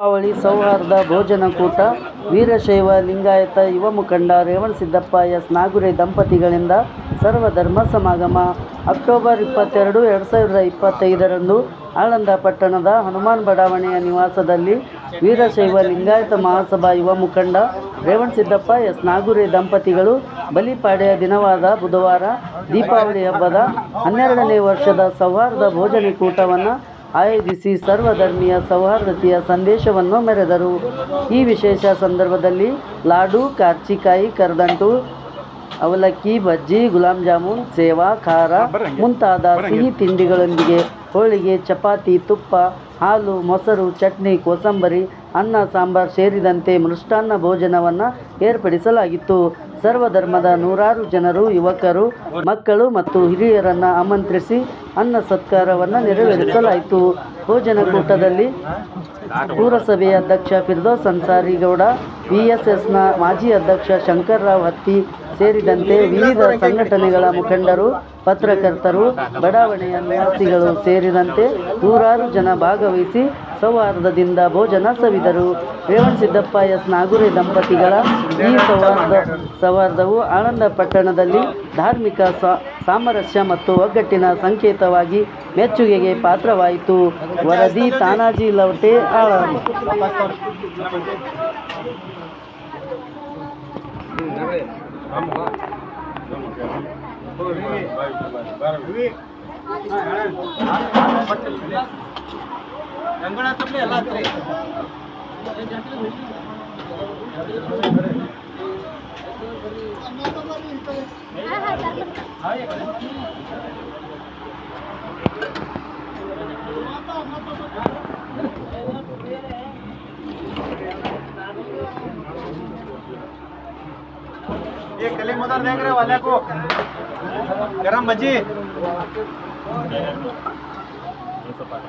ದೀಪಾವಳಿ, ಸೌಹಾರ್ದ ಭೋಜನಕೂಟ ವೀರಶೈವ, ಲಿಂಗಾಯತ, ಯುವ ಮುಖಂಡ ರೇವಣಸಿದ್ದಪ್ಪ ಎಸ್. ನಾಗುರೆ ದಂಪತಿಗಳಿಂದ ಸರ್ವಧರ್ಮ ಸಮಾಗಮ. ಅಕ್ಟೋಬರ್ ಇಪ್ಪತ್ತೆರಡು, ಎರಡು ಸಾವಿರದ ಇಪ್ಪತ್ತೈದರಂದು ಆಳಂದ ಪಟ್ಟಣದ ಹನುಮಾನ್ ಬಡಾವಣೆಯ ನಿವಾಸದಲ್ಲಿ ವೀರಶೈವ, ಲಿಂಗಾಯತ ಮಹಾಸಭಾ ಯುವ ಮುಖಂಡ ರೇವಣಸಿದ್ದಪ್ಪ ಎಸ್. ನಾಗುರೆ ದಂಪತಿಗಳು ಬಲಿಪಾಡೆಯ ದಿನವಾದ ಬುಧವಾರ ದೀಪಾವಳಿ ಹಬ್ಬದ ಹನ್ನೆರಡನೇ ವರ್ಷದ ಸೌಹಾರ್ದ ಭೋಜನಕೂಟವನ್ನು ಆಯೋಜಿಸಿ ಸರ್ವಧರ್ಮೀಯ ಸೌಹಾರ್ದತೆಯ ಸಂದೇಶವನ್ನು ಮೆರೆದರು. ಈ ವಿಶೇಷ ಸಂದರ್ಭದಲ್ಲಿ ಲಾಡು, ಕಾರ್ಚಿಕಾಯಿ, ಕರದಂಟು, ಅವಲಕ್ಕಿ, ಬಜ್ಜಿ, ಗುಲಾಬ್ ಜಾಮೂನ್, ಸೇವಾ, ಖಾರ ಮುಂತಾದ ಸಿಹಿ ತಿಂಡಿಗಳೊಂದಿಗೆ ಹೋಳಿಗೆ, ಚಪಾತಿ, ತುಪ್ಪ, ಹಾಲು, ಮೊಸರು, ಚಟ್ನಿ, ಕೋಸಂಬರಿ ಅನ್ನ, ಸಾಂಬಾರ್ ಸೇರಿದಂತೆ ಮೃಷ್ಟಾನ್ನ ಭೋಜನವನ್ನು ಏರ್ಪಡಿಸಲಾಗಿತ್ತು. ಸರ್ವಧರ್ಮದ ನೂರಾರು ಜನರು, ಯುವಕರು, ಮಕ್ಕಳು ಮತ್ತು ಹಿರಿಯರನ್ನು ಆಮಂತ್ರಿಸಿ ಅನ್ನ ಸತ್ಕಾರವನ್ನು ನೆರವೇರಿಸಲಾಯಿತು. ಭೋಜನಕೂಟದಲ್ಲಿ ಪುರಸಭೆಯ ಅಧ್ಯಕ್ಷ ಫಿರ್ದೋಸ್ ಅನ್ಸಾರಿಗೌಡ ವಿ ಎಸ್ ಎಸ್ನ ಮಾಜಿ ಅಧ್ಯಕ್ಷ ಶಂಕರ್ರಾವ್ ಹತ್ತಿ ಸೇರಿದಂತೆ ವಿವಿಧ ಸಂಘಟನೆಗಳ ಮುಖಂಡರು, ಪತ್ರಕರ್ತರು, ಬಡಾವಣೆಯ ನಿವಾಸಿಗಳು ಸೇರಿದಂತೆ ನೂರಾರು ಜನ ಭಾಗವಹಿಸಿ ಸೌಹಾರ್ದದಿಂದ ಭೋಜನ ಸವಿದರು. ರೇವಣಸಿದ್ದಪ್ಪ ಎಸ್. ನಾಗುರೆ ದಂಪತಿಗಳ ಈ ಸೌಹಾರ್ದ ಸೌಹಾರ್ದವು ಆನಂದ ಪಟ್ಟಣದಲ್ಲಿ ಧಾರ್ಮಿಕ ಸಾಮರಸ್ಯ ಮತ್ತು ಒಗ್ಗಟ್ಟಿನ ಸಂಕೇತವಾಗಿ ಮೆಚ್ಚುಗೆಗೆ ಪಾತ್ರವಾಯಿತು. ವರದಿ ತಾನಾಜಿ ಲವಟೆ ಆಳಂದ ये कलिंग उधर देख रहे हो वाले को गरम भजी tepat.